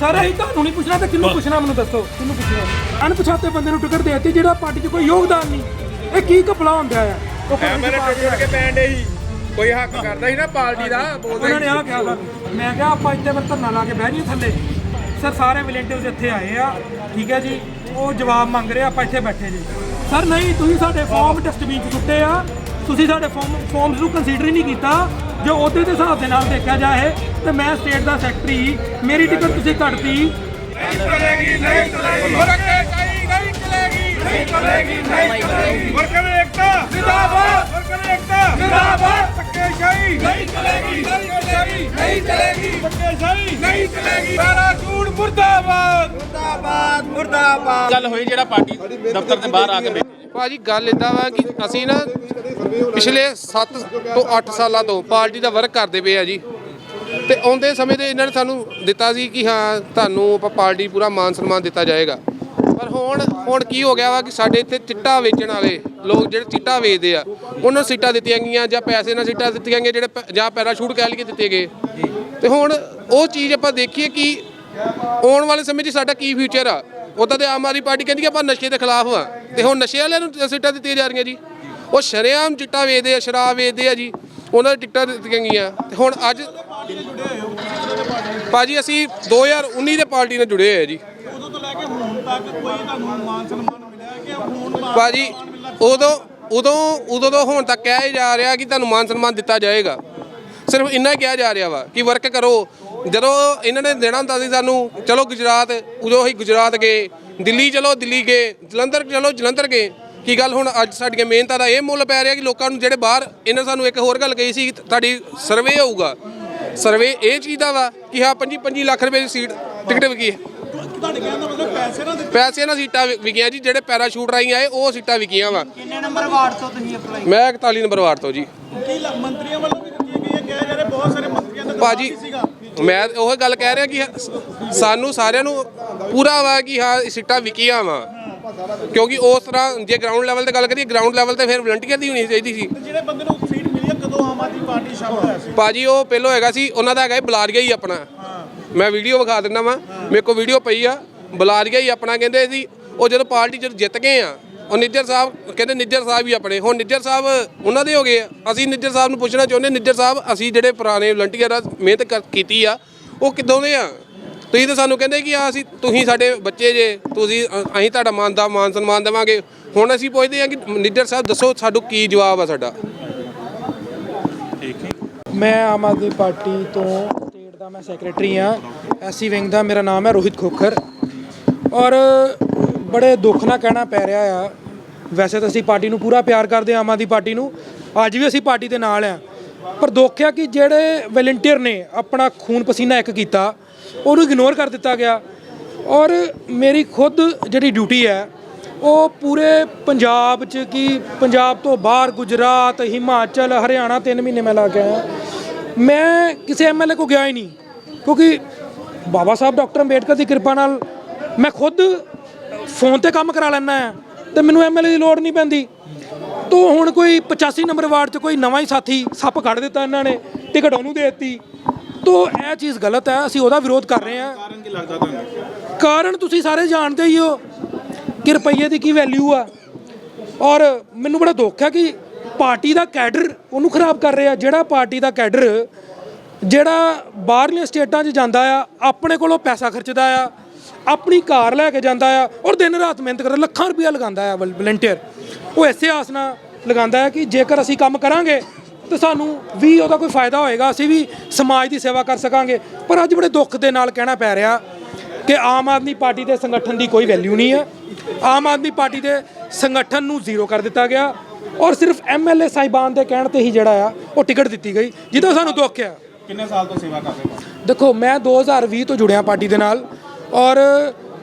Sir ਅਸੀਂ ਤੁਹਾਨੂੰ ਨਹੀਂ ਪੁੱਛਣਾ ਤੇ ਕਿਹਨੂੰ ਪੁੱਛਣਾ ਮੈਨੂੰ ਦੱਸੋ? ਕਿਹਨੂੰ ਪੁੱਛਣਾ? ਅਣਪਛਾਤੇ ਬੰਦੇ ਨੂੰ ਟਿਕਟ ਦੇਤੀ ਜਿਹੜਾ ਪਾਰਟੀ 'ਚ ਕੋਈ ਯੋਗਦਾਨ ਨਹੀਂ। ਇਹ ਕੀ ਘਪਲਾ ਹੁੰਦਾ ਆ ਉਹ ਮੈਂ ਮੇਰੇ ਟੁੱਟ ਕੇ ਪੈਣ ਡੇ ਸੀ ਕੋਈ ਹੱਕ ਕਰਦਾ ਸੀ ਨਾ ਪਾਰਟੀ ਦਾ ਬੋਲਦਾ ਉਹਨਾਂ ਨੇ ਆਹ ਕਿਹਾ ਸਾਨੂੰ ਮੈਂ ਕਿਹਾ ਆਪਾਂ ਇੱਥੇ ਫਿਰ ਧਰਨਾ ਲਾ ਕੇ ਬਹਿ ਜਾਈਏ ਥੱਲੇ। ਸਰ ਸਾਰੇ ਵਲੰਟੀਅਰਸ ਇੱਥੇ ਆਏ ਆ ਠੀਕ ਹੈ ਜੀ? ਉਹ ਜਵਾਬ ਮੰਗ ਰਹੇ ਆ, ਆਪਾਂ ਇੱਥੇ ਬੈਠੇ ਜੀ। ਸਰ ਨਹੀਂ ਤੁਸੀਂ ਸਾਡੇ ਫਾਰਮ ਡਸਟਬਿਨ 'ਚ ਸੁੱਟੇ ਆ। ਤੁਸੀਂ ਸਾਡੇ ਫਾਰਮ ਫਾਰਮਸ ਨੂੰ ਕੰਸੀਡਰ ਹੀ ਨਹੀਂ ਕੀਤਾ। ਜੋ ਉਹਦੇ ਦੇ ਹਿਸਾਬ ਦੇ ਨਾਲ ਦੇਖਿਆ ਜਾਏ ਤੇ ਮੈਂ ਸਟੇਟ ਦਾ ਸੈਕਟਰੀ ਮੇਰੀ ਟਿਕਟ ਤੁਸੀਂ ਕੱਟਤੀ। ਚਲੇਗੀ ਨਹੀਂ ਚਲੇਗੀ। ਵਰਕਰ ਕਹੀ ਨਹੀਂ ਚਲੇਗੀ। ਨਹੀਂ ਚਲੇਗੀ ਨਹੀਂ ਚਲੇਗੀ। ਵਰਕਰ ਏਕਤਾ ਜਿੰਦਾਬਾਦ। ਵਰਕਰ ਏਕਤਾ ਜਿੰਦਾਬਾਦ। ਧੱਕੇ ਸ਼ਾਹੀ। ਨਹੀਂ ਚਲੇਗੀ ਨਹੀਂ ਚਲੇਗੀ। ਨਹੀਂ ਚਲੇਗੀ। ਧੱਕੇ ਸ਼ਾਹੀ। ਨਹੀਂ ਚਲੇਗੀ। ਸਾਰਾ ਝੂਠ ਮੁਰਦਾਬਾਦ। ਮੁਰਦਾਬਾਦ ਮੁਰਦਾਬਾਦ। ਗੱਲ ਹੋਈ ਜਿਹੜਾ ਪਾਰਟੀ ਦਫ਼ਤਰ ਦੇ ਬਾਹਰ ਆ ਕੇ ਬੈਠੇ ਭਾਜੀ ਗੱਲ ਇਦਾਂ ਵਾ ਕਿ ਅਸੀਂ ਨਾ ਪਿਛਲੇ 7 ਤੋਂ 8 ਸਾਲਾਂ ਤੋਂ ਪਾਰਟੀ ਦਾ ਵਰਕ ਕਰਦੇ ਪਏ ਆ ਜੀ। ਤੇ ਆਉਂਦੇ ਸਮੇਂ ਦੇ ਇਹਨਾਂ ਨੇ ਸਾਨੂੰ ਦਿੱਤਾ ਸੀ ਕਿ ਹਾਂ, ਤੁਹਾਨੂੰ ਆਪਾਂ ਪਾਰਟੀ ਪੂਰਾ ਮਾਨ ਸਨਮਾਨ ਦਿੱਤਾ ਜਾਏਗਾ। ਪਰ ਹੁਣ ਹੁਣ ਕੀ ਹੋ ਗਿਆ ਵਾ ਕਿ ਸਾਡੇ ਇੱਥੇ ਚਿੱਟਾ ਵੇਚਣ ਵਾਲੇ ਲੋਕ ਜਿਹੜੇ ਚਿੱਟਾ ਵੇਚਦੇ ਆ, ਉਹਨਾਂ ਨੂੰ ਸੀਟਾਂ ਦਿੱਤੀਆਂ ਗਈਆਂ ਜਾਂ ਪੈਸੇ ਨਾਲ ਸੀਟਾਂ ਦਿੱਤੀਆਂ ਗਈਆਂ ਜਿਹੜੇ ਪ- ਜਾਂ ਪੈਰਾਸ਼ੂਟ ਕਹਿ ਲਈਏ ਦਿੱਤੇ ਗਏ। ਤੇ ਹੁਣ ਉਹ ਚੀਜ਼ ਆਪਾਂ ਦੇਖੀਏ ਕਿ ਆਉਣ ਵਾਲੇ ਸਮੇਂ 'ਚ ਸਾਡਾ ਕੀ ਫਿਊਚਰ ਆ? ਉਦਾਂ ਤੇ ਆਮ ਆਦਮੀ ਪਾਰਟੀ ਕਹਿੰਦੀ ਕਿ ਆਪਾਂ ਨਸ਼ੇ ਦੇ ਖਿਲਾਫ ਆ। ਤੇ ਹੁਣ ਨਸ਼ੇ ਵਾਲਿਆਂ ਨੂੰ ਸੀਟਾਂ ਦਿੱਤੀਆਂ ਜਾ ਰਹੀਆਂ ਜੀ। ਉਹ ਸ਼ਰੇਆਮ ਚਿੱਟਾ ਵੇਚਦੇ ਆ ਸ਼ਰਾਬ ਵੇਚਦੇ ਆ ਜੀ। ਉਹਨਾਂ ਦੀ ਟਿਕਟਾਂ ਦਿੱਤੀਆਂ ਗਈਆਂ। ਤੇ ਹੁਣ ਅੱਜ ਭਾਜੀ ਅਸੀਂ 2019 ਦੇ ਪਾਰਟੀ ਨਾਲ ਜੁੜੇ ਹੋਏ ਆ ਜੀ। ਉਦੋਂ ਤੋਂ ਲੈ ਕੇ ਹੁਣ ਤੱਕ ਕੋਈ ਤੁਹਾਨੂੰ ਮਾਨ ਸਨਮਾਨ ਮਿਲਿਆ ਕਿ ਹੁਣ ਮਾਨ ਭਾਜੀ ਉਦੋਂ ਉਦੋਂ ਉਦੋਂ ਤੋਂ ਹੁਣ ਤੱਕ ਕਿਹਾ ਹੀ ਜਾ ਰਿਹਾ ਕਿ ਤੁਹਾਨੂੰ ਮਾਨ ਸਨਮਾਨ ਦਿੱਤਾ ਜਾਏਗਾ। ਸਿਰਫ ਇੰਨਾ ਹੀ ਕਿਹਾ ਜਾ ਰਿਹਾ ਵਾ ਕਿ ਵਰਕ ਕਰੋ। ਜਦੋਂ ਇਹਨਾਂ ਨੇ ਦੇਣਾ ਹੁੰਦਾ ਸੀ ਸਾਨੂੰ ਚਲੋ ਗੁਜਰਾਤ ਉਦੋਂ ਹੀ ਗੁਜਰਾਤ ਗਏ ਦਿੱਲੀ ਚਲੋ ਦਿੱਲੀ ਗਏ ਜਲੰਧਰ ਚਲੋ ਜਲੰਧਰ ਗਏ। ਕੀ ਗੱਲ ਹੁਣ ਅੱਜ ਸਾਡੀਆਂ ਮਿਹਨਤਾਂ ਦਾ ਇਹ ਮੁੱਲ ਪੈ ਰਿਹਾ ਕਿ ਲੋਕਾਂ ਨੂੰ ਜਿਹੜੇ ਬਾਹਰ ਇਹਨਾਂ ਸਾਨੂੰ ਇੱਕ ਹੋਰ ਗੱਲ ਕਹੀ ਸੀ ਤੁਹਾਡੀ ਸਰਵੇ ਹੋਊਗਾ ਸਰਵੇ ਇਹ ਚੀਜ਼ ਦਾ ਵਾ ਕਿ ਹਾਂ 25 25 ਲੱਖ ਰੁਪਏ ਦੀ ਸੀਟ ਟਿਕਟ ਵਿਕੀ ਹੈ। ਤੁਹਾਡੇ ਕਹਿਣ ਦਾ ਮਤਲਬ ਪੈਸੇ ਨਾ ਦਿੱਤੇ ਪੈਸੇ ਨਾਲ ਸੀਟਾਂ ਵਿਕੀਆਂ ਜੀ ਜਿਹੜੇ ਪੈਰਾਸ਼ੂਟ ਰਾਹੀਂ ਆਏ ਉਹ ਸੀਟਾਂ ਵਿਕੀਆਂ ਵਾ। ਕਿੰਨੇ ਨੰਬਰ ਵਾਰਡ ਤੋਂ ਤੁਸੀਂ ਅਪਲਾਈ ਮੈਂ 41 ਨੰਬਰ ਵਾਰਡ ਤੋਂ ਜੀ। ਕੀ ਲ- ਮੰਤਰੀਆਂ ਵੱਲੋਂ ਵੀ ਦਿੱਤੀਆਂ ਗਈਆਂ ਕਿਹਾ ਜਾ ਰਿਹਾ ਬਹੁਤ ਸਾਰੇ ਮੰਤਰੀਆਂ ਦਾ ਭਾਜੀ ਮੈਂ ਉਹ ਗੱਲ ਕਹਿ ਰਿਹਾ ਕਿ ਸਾਨੂੰ ਸਾਰਿਆਂ ਨੂੰ ਪੂਰਾ ਵਾ ਕਿ ਹਾਂ ਸੀਟਾਂ ਵਿਕੀਆਂ ਵਾ। ਕਿਉਂਕਿ ਉਸ ਤਰ੍ਹਾਂ ਜੇ ਗਰਾਊਂਡ ਲੈਵਲ ਤੇ ਗੱਲ ਕਰੀਏ ਗਰਾਊਂਡ ਲੈਵਲ ਤੇ ਫਿਰ ਵਲੰਟੀਅਰ ਦੀ ਹੋਣੀ ਚਾਹੀਦੀ ਸੀ। ਜਿਹੜੇ ਬੰਦੇ ਨੂੰ ਸੀਟ ਮਿਲੀ ਹੈ ਕਦੋਂ ਆਮ ਆਦਮੀ ਪਾਰਟੀ ਸ਼ਾਮਲ ਹੋਇਆ ਸੀ? ਭਾਜੀ ਉਹ ਪਹਿਲੋਂ ਹੈਗਾ ਸੀ ਉਹਨਾਂ ਦਾ ਹੈਗਾ ਬਲਾਰੀਆ ਹੀ ਆਪਣਾ। ਮੈਂ ਵੀਡੀਓ ਵਿਖਾ ਦਿੰਦਾ ਵਾਂ। ਮੇਰੇ ਕੋਲ ਵੀਡੀਓ ਪਈ ਆ। ਬਲਾਰੀਆ ਹੀ ਆਪਣਾ ਕਹਿੰਦੇ ਸੀ ਉਹ ਜਦੋਂ ਪਾਰਟੀ ਜਦ ਜਿੱਤ ਗਏ ਆ ਉਹ ਨਿੱਜਰ ਸਾਹਿਬ ਕਹਿੰਦੇ ਨਿੱਜਰ ਸਾਹਿਬ ਹੀ ਆਪਣੇ। ਹੁਣ ਨਿੱਜਰ ਸਾਹਿਬ ਉਹਨਾਂ ਦੇ ਹੋ ਗਏ ਆ। ਅਸੀਂ ਨਿੱਜਰ ਸਾਹਿਬ ਨੂੰ ਪੁੱਛਣਾ ਚਾਹੁੰਦੇ ਨਿੱਜਰ ਸਾਹਿਬ ਅਸੀਂ ਜਿਹੜੇ ਪੁਰਾਣੇ ਵਲੰਟੀਅਰ ਆ ਮਿਹਨਤ ਕਰ- ਕੀਤੀ ਆ ਉਹ ਕਿੱਦੋਂ ਦੇ ਆ? ਤੁਸੀਂ ਤਾਂ ਸਾਨੂੰ ਕਹਿੰਦੇ ਕਿ ਆ ਅਸੀਂ ਤੁਸੀਂ ਸਾਡੇ ਬੱਚੇ ਜੇ ਤੁਸੀਂ ਅ- ਅਸੀਂ ਤੁਹਾਡਾ ਮਾਨ ਦਾ ਮਾਨ ਸਨਮਾਨ ਦੇਵਾਂਗੇ। ਹੁਣ ਅਸੀਂ ਪੁੱਛਦੇ ਆ ਕਿ ਨਿੱਜਰ ਸਾਹਿਬ ਦੱਸੋ ਸਾਨੂੰ ਕੀ ਜਵਾਬ ਆ ਸਾਡਾ? ਮੈਂ ਆਮ ਆਦਮੀ ਪਾਰਟੀ ਤੋਂ ਸਟੇਟ ਦਾ ਮੈਂ ਸੈਕਟਰੀ ਆ ਐਸਸੀ ਵਿੰਗ ਦਾ ਮੇਰਾ ਨਾਮ ਹੈ ਰੋਹਿਤ ਖੋਖਰ। ਔਰ ਬੜੇ ਦੁੱਖ ਨਾਲ ਕਹਿਣਾ ਪੈ ਰਿਹਾ ਆ। ਵੈਸੇ ਤਾਂ ਅਸੀਂ ਪਾਰਟੀ ਨੂੰ ਪੂਰਾ ਪਿਆਰ ਕਰਦੇ ਹਾਂ ਆਮ ਆਦਮੀ ਪਾਰਟੀ ਨੂੰ। ਅੱਜ ਵੀ ਅਸੀਂ ਪਾਰਟੀ ਦੇ ਨਾਲ ਆ। ਪਰ ਦੁੱਖ ਆ ਕਿ ਜਿਹੜੇ ਵਲੰਟੀਅਰ ਨੇ ਆਪਣਾ ਖੂਨ ਪਸੀਨਾ ਇੱਕ ਕੀਤਾ, ਉਹਨੂੰ ਇਗਨੋਰ ਕਰ ਦਿੱਤਾ ਗਿਆ। ਔਰ ਮੇਰੀ ਖੁਦ ਜਿਹੜੀ ਡਿਊਟੀ ਹੈ, ਉਹ ਪੂਰੇ ਪੰਜਾਬ 'ਚ ਕੀ ਪੰਜਾਬ ਤੋਂ ਬਾਹਰ ਗੁਜਰਾਤ, ਹਿਮਾਚਲ, ਹਰਿਆਣਾ 3 ਮਹੀਨੇ ਮੈਂ ਲਾ ਕੇ ਆਇਆ। ਮੈਂ ਕਿਸੇ ਐਮਐਲਏ ਕੋ ਗਿਆ ਹੀ ਨਹੀਂ। ਕਿਉਂਕਿ ਬਾਬਾ ਸਾਹਿਬ, ਡਾਕਟਰ ਅੰਬੇਡਕਰ ਦੀ ਕਿਰਪਾ ਨਾਲ ਮੈਂ ਖੁਦ ਫੋਨ ਤੇ ਕੰਮ ਕਰਾ ਲੈਣਾ ਆ ਤੇ ਮੈਨੂੰ ਐਮਐਲਏ ਦੀ ਲੋੜ ਨਹੀਂ ਪੈਂਦੀ। ਤੋ ਹੁਣ ਕੋਈ 85 ਨੰਬਰ ਵਾਰਡ 'ਚ ਕੋਈ ਨਵਾਂ ਹੀ ਸਾਥੀ ਸੱਪ ਕੱਢ ਦਿੱਤਾ ਇਹਨਾਂ ਨੇ ਟਿਕਟ ਉਹਨੂੰ ਦੇ ਦਿੱਤੀ। ਤੋ ਇਹ ਚੀਜ਼ ਗਲਤ ਹੈ ਅਸੀਂ ਉਹਦਾ ਵਿਰੋਧ ਕਰ ਰਹੇ ਹਾਂ। ਕਾਰਨ ਕੀ ਲੱਗਦਾ ਤੁਹਾਨੂੰ? ਕਾਰਨ ਤੁਸੀਂ ਸਾਰੇ ਜਾਣਦੇ ਹੀ ਹੋ ਕਿ ਰੁਪਈਏ ਦੀ ਕੀ ਵੈਲਿਊ ਆ। ਔਰ ਮੈਨੂੰ ਬੜਾ ਦੁੱਖ ਹੈ ਕਿ ਪਾਰਟੀ ਦਾ ਕੈਡਰ ਉਹਨੂੰ ਖਰਾਬ ਕਰ ਰਿਹਾ। ਜਿਹੜਾ ਪਾਰਟੀ ਦਾ ਕੈਡਰ ਜਿਹੜਾ ਬਾਹਰਲੀਆਂ ਸਟੇਟਾਂ 'ਚ ਜਾਂਦਾ ਆ ਆਪਣੇ ਕੋਲੋਂ ਪੈਸਾ ਖਰਚਦਾ ਆ ਆਪਣੀ ਕਾਰ ਲੈ ਕੇ ਜਾਂਦਾ ਆ ਔਰ ਦਿਨ ਰਾਤ ਮਿਹਨਤ ਕਰਦਾ ਲੱਖਾਂ ਰੁਪਇਆ ਲਗਾਉਂਦਾ ਆ ਵਲੰਟੀਅਰ ਉਹ ਐਸੇ ਆਸ ਨਾਲ ਲਗਾਉਂਦਾ ਹੈ ਕਿ ਜੇਕਰ ਅਸੀਂ ਕੰਮ ਕਰਾਂਗੇ ਤੇ ਸਾਨੂੰ ਵੀ ਉਹਦਾ ਕੋਈ ਫਾਇਦਾ ਹੋਏਗਾ ਅਸੀਂ ਵੀ ਸਮਾਜ ਦੀ ਸੇਵਾ ਕਰ ਸਕਾਂਗੇ। ਪਰ ਅੱਜ ਬੜੇ ਦੁੱਖ ਦੇ ਨਾਲ ਕਹਿਣਾ ਪੈ ਰਿਹਾ ਕਿ ਆਮ ਆਦਮੀ ਪਾਰਟੀ ਦੇ ਸੰਗਠਨ ਦੀ ਕੋਈ ਵੈਲਿਊ ਨਹੀਂ ਹੈ ਆਮ ਆਦਮੀ ਪਾਰਟੀ ਦੇ ਸੰਗਠਨ ਨੂੰ ਜ਼ੀਰੋ ਕਰ ਦਿੱਤਾ ਗਿਆ ਔਰ ਸਿਰਫ ਐਮਐਲਏ ਸਾਹਿਬਾਨ ਦੇ ਕਹਿਣ ਤੇ ਹੀ ਜਿਹੜਾ ਆ ਉਹ ਟਿਕਟ ਦਿੱਤੀ ਗਈ ਜਿਹਦਾ ਸਾਨੂੰ ਦੁੱਖ ਆ। ਕਿੰਨੇ ਸਾਲ ਤੋਂ ਸੇਵਾ ਕਰ ਰਹੇ ਹੋ? ਦੇਖੋ ਮੈਂ 2020 ਤੋਂ ਜੁੜਿਆ ਪਾਰਟੀ ਦੇ ਨਾਲ। ਔਰ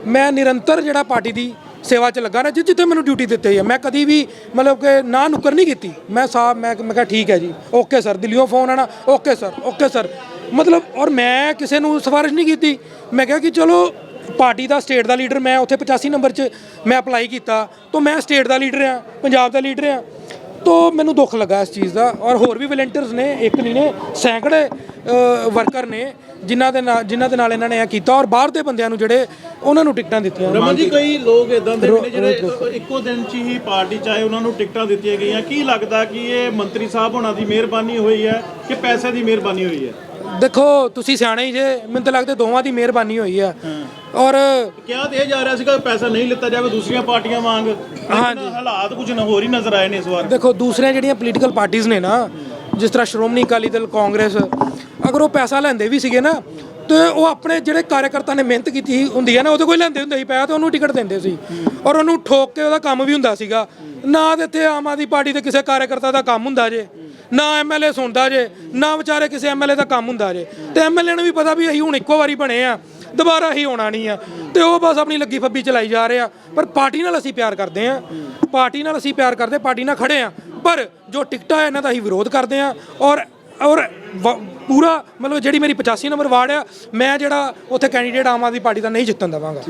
ਮੈਂ ਨਿਰੰਤਰ ਜਿਹੜਾ ਪਾਰਟੀ ਦੀ ਸੇਵਾ 'ਚ ਲੱਗਾ ਨਾ, ਜਿ- ਜਿੱਥੇ ਮੈਨੂੰ ਡਿਊਟੀ ਦਿੱਤੀ ਹੈ ਮੈਂ ਕਦੀ ਵੀ ਮਤਲਬ ਕਿ ਨਾ ਨੁਕਰ ਨਹੀਂ ਕੀਤੀ। ਮੈਂ ਸਾਹਿਬ ਮੈਂ ਮੈਂ ਕਿਹਾ ਠੀਕ ਹੈ ਜੀ। ਓਕੇ ਸਰ ਦਿੱਲੀੋਂ ਫੋਨ ਆਣਾ ਓਕੇ ਸਰ ਓਕੇ ਸਰ ਮਤਲਬ, ਔਰ ਮੈਂ ਕਿਸੇ ਨੂੰ ਸਿਫਾਰਿਸ਼ ਨਹੀਂ ਕੀਤੀ। ਮੈਂ ਕਿਹਾ ਕਿ ਚਲੋ, ਪਾਰਟੀ ਦਾ ਸਟੇਟ ਦਾ ਲੀਡਰ ਮੈਂ ਉੱਥੇ 85 ਨੰਬਰ 'ਚ ਮੈਂ ਅਪਲਾਈ ਕੀਤਾ। ਤਾਂ ਮੈਂ ਸਟੇਟ ਦਾ ਲੀਡਰ ਆ ਪੰਜਾਬ ਦਾ ਲੀਡਰ ਆ ਤੋਂ ਮੈਨੂੰ ਦੁੱਖ ਲੱਗਾ ਇਸ ਚੀਜ਼ ਦਾ ਔਰ ਹੋਰ ਵੀ ਵਲੰਟੀਅਰਸ ਨੇ ਇੱਕ ਨਹੀਂ ਨੇ ਸੈਂਕੜੇ ਵਰਕਰ ਨੇ ਜਿਨ੍ਹਾਂ ਦੇ ਨਾਲ ਜਿਨ੍ਹਾਂ ਦੇ ਨਾਲ ਇਹਨਾਂ ਨੇ ਇਹ ਕੀਤਾ ਔਰ ਬਾਹਰ ਦੇ ਬੰਦਿਆਂ ਨੂੰ ਜਿਹੜੇ ਉਹਨਾਂ ਨੂੰ ਟਿਕਟਾਂ ਦਿੱਤੀਆਂ। ਰਮਨ ਜੀ ਕਈ ਲੋਕ ਇਦਾਂ ਦੇ ਨੇ ਜਿਹੜੇ ਇੱਕੋ ਦਿਨ 'ਚ ਹੀ ਪਾਰਟੀ ਚਾਹੇ ਉਹਨਾਂ ਨੂੰ ਟਿਕਟਾਂ ਦਿੱਤੀਆਂ ਗਈਆਂ ਕੀ ਲੱਗਦਾ ਕਿ ਇਹ ਮੰਤਰੀ ਸਾਹਿਬ ਹੋਣਾ ਦੀ ਮਿਹਰਬਾਨੀ ਹੋਈ ਹੈ ਕਿ ਪੈਸੇ ਦੀ ਮਿਹਰਬਾਨੀ ਹੋਈ ਹੈ? ਦੇਖੋ ਤੁਸੀਂ ਸਿਆਣੇ ਹੀ ਜੇ ਮੈਨੂੰ ਤਾਂ ਲੱਗਦਾ ਦੋਵਾਂ ਦੀ ਮਿਹਰਬਾਨੀ ਹੋਈ ਆ ਔਰ ਕਿਹਾ ਤੇ ਇਹ ਜਾ ਰਿਹਾ ਸੀਗਾ ਪੈਸਾ ਨਹੀਂ ਲਿੱਤਾ ਜਾਵੇ ਦੂਸਰੀਆਂ ਪਾਰਟੀਆਂ ਵਾਂਗ। ਹਾਂਜੀ। ਹਾਲਾਤ ਕੁਝ ਨਾ ਹੋਰ ਹੀ ਨਜ਼ਰ ਆਏ ਨੇ ਇਸ ਵਾਰ। ਦੇਖੋ ਦੂਸਰੀਆਂ ਜਿਹੜੀਆਂ ਪੋਲੀਟੀਕਲ ਪਾਰਟੀਆਂ ਨੇ ਨਾ ਜਿਸ ਤਰ੍ਹਾਂ ਸ਼੍ਰੋਮਣੀ ਅਕਾਲੀ ਦਲ ਕਾਂਗਰਸ ਅਗਰ ਉਹ ਪੈਸਾ ਲੈਂਦੇ ਵੀ ਸੀਗੇ ਨਾ ਤੇ ਉਹ ਆਪਣੇ ਜਿਹੜੇ ਕਾਰਜਕਰਤਾ ਨੇ ਮਿਹਨਤ ਕੀਤੀ ਹੁੰਦੀ ਹੈ ਨਾ ਉਹਦੇ ਕੋਈ ਲੈਂਦੇ ਹੁੰਦੇ ਸੀ ਪੈਸਾ ਤੇ ਉਹਨੂੰ ਟਿਕਟ ਦਿੰਦੇ ਸੀ। ਔਰ ਉਹਨੂੰ ਠੋਕ ਕੇ ਉਹਦਾ ਕੰਮ ਵੀ ਹੁੰਦਾ ਸੀਗਾ। ਨਾ ਤੇ ਇੱਥੇ ਆਮ ਆਦਮੀ ਪਾਰਟੀ ਦੇ ਕਿਸੇ ਕਾਰਜਕਰਤਾ ਦਾ ਕੰਮ ਹੁੰਦਾ ਜੇ ਨਾ ਐਮਐਲਏ ਸੁਣਦਾ ਜੇ ਨਾ ਵਿਚਾਰੇ ਕਿਸੇ ਐਮਐਲਏ ਦਾ ਕੰਮ ਹੁੰਦਾ ਜੇ। ਤੇ ਐਮਐਲਏ ਨੂੰ ਵੀ ਪਤਾ ਵੀ ਅਸੀਂ ਹੁਣ ਇੱਕੋ ਵਾਰੀ ਬਣੇ ਆ। ਦੁਬਾਰਾ ਹੀ ਹੋਣਾ ਨਹੀਂ ਆ। ਤੇ ਉਹ ਬਸ ਆਪਣੀ ਲੱਗੀ ਫੱਬੀ ਚਲਾਈ ਜਾ ਰਹੇ ਆ। ਪਰ ਪਾਰਟੀ ਨਾਲ ਅਸੀਂ ਪਿਆਰ ਕਰਦੇ ਆ। ਪਾਰਟੀ ਨਾਲ ਅਸੀਂ ਪਿਆਰ ਕਰਦੇ, ਪਾਰਟੀ ਨਾਲ ਖੜੇ ਆ। ਪਰ ਜੋ ਟਿਕਟਾਂ ਇਹਨਾਂ ਦਾ ਅਸੀਂ ਵਿਰੋਧ ਕਰਦੇ ਆ। ਔਰ ਔਰ ਵ- ਪੂਰਾ ਮਤਲਬ ਜਿਹੜੀ ਮੇਰੀ 85 ਨੰਬਰ ਵਾਰਡ ਆ, ਮੈਂ ਜਿਹੜਾ ਉੱਥੇ ਕੈਂਡੀਡੇਟ ਆਮ ਆਦਮੀ ਪਾਰਟੀ ਦਾ ਨਹੀਂ ਜਿੱਤਣ ਦੇਵਾਂਗਾ।